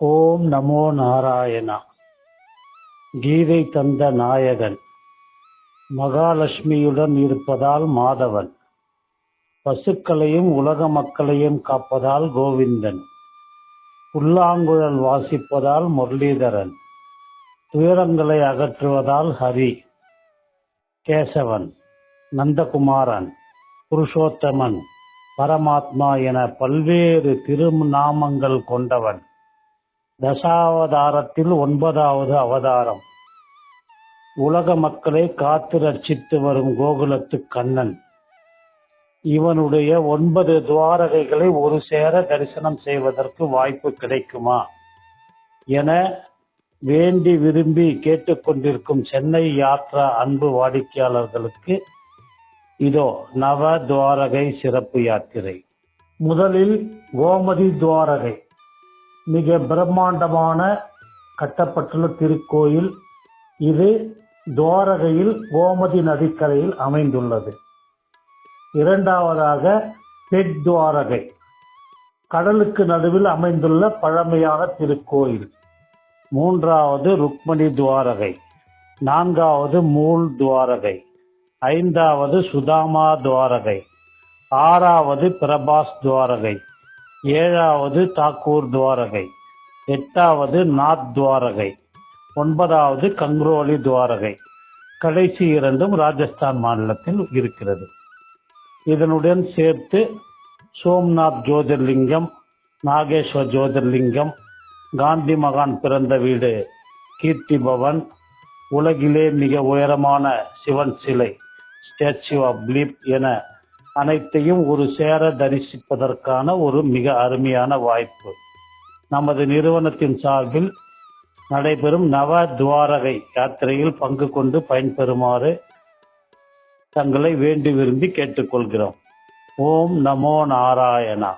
ஓம் நமோ நாராயணா. கீதை தந்த நாயகன். மகாலட்சுமியுடன் இருப்பதால் மாதவன். பசுக்களையும் உலக மக்களையும் காப்பதால் கோவிந்தன். புல்லாங்குழல் வாசிப்பதால் முரளிதரன். துயரங்களை அகற்றுவதால் ஹரி. கேசவன் நந்தகுமாரன் புருஷோத்தமன் பரமாத்மா என பல்வேறு திருநாமங்கள் கொண்டவன். தசாவதாரத்தில் ஒன்பதாவது அவதாரம். உலக மக்களை காத்து ரட்சித்து வரும் கோகுலத்து கண்ணன். இவனுடைய ஒன்பது துவாரகைகளை ஒரு சேர தரிசனம் செய்வதற்கு வாய்ப்பு கிடைக்குமா? என வேண்டி விரும்பி கேட்டுக்கொண்டிருக்கும் சென்னை யாத்ரா அன்பு வாடிக்கையாளர்களுக்கு இதோ நவ துவாரகை சிறப்பு யாத்திரை. முதலில் கோமதி துவாரகை. மிக பிரம்மாண்டமான கட்டப்பட்டுள்ள திருக்கோயில் இது துவாரகையில் கோமதி நதிக்கரையில் அமைந்துள்ளது. இரண்டாவதாக பெட் துவாரகை கடலுக்கு நடுவில் அமைந்துள்ள பழமையான திருக்கோயில். மூன்றாவது ருக்மணி துவாரகை நான்காவது மூல் துவாரகை ஐந்தாவது சுதாமா துவாரகை ஆறாவது பிரபாஸ் துவாரகை ஏழாவது தாக்கூர் துவாரகை எட்டாவது நாத் துவாரகை ஒன்பதாவது கங்ரோலி துவாரகை. கடைசி இரண்டும் ராஜஸ்தான் மாநிலத்தில் இருக்கிறது. இதனுடன் சேர்த்து சோம்நாத் ஜோதிர்லிங்கம் நாகேஸ்வர் ஜோதிர்லிங்கம் காந்தி மகான் பிறந்த வீடு கீர்த்தி பவன் உலகிலே மிக உயரமான சிவன் சிலை ஸ்டாச்சு ஆஃப் லீப் என அனைத்தையும் ஒரு சேர தரிசிப்பதற்கான ஒரு மிக அருமையான வாய்ப்பு. நமது நிறுவனத்தின் சார்பில் நடைபெறும் நவ துவாரகை யாத்திரையில் பங்கு கொண்டு பயன்பெறுமாறு தங்களை வேண்டி விரும்பி கேட்டுக்கொள்கிறோம். ஓம் நமோ நாராயணா.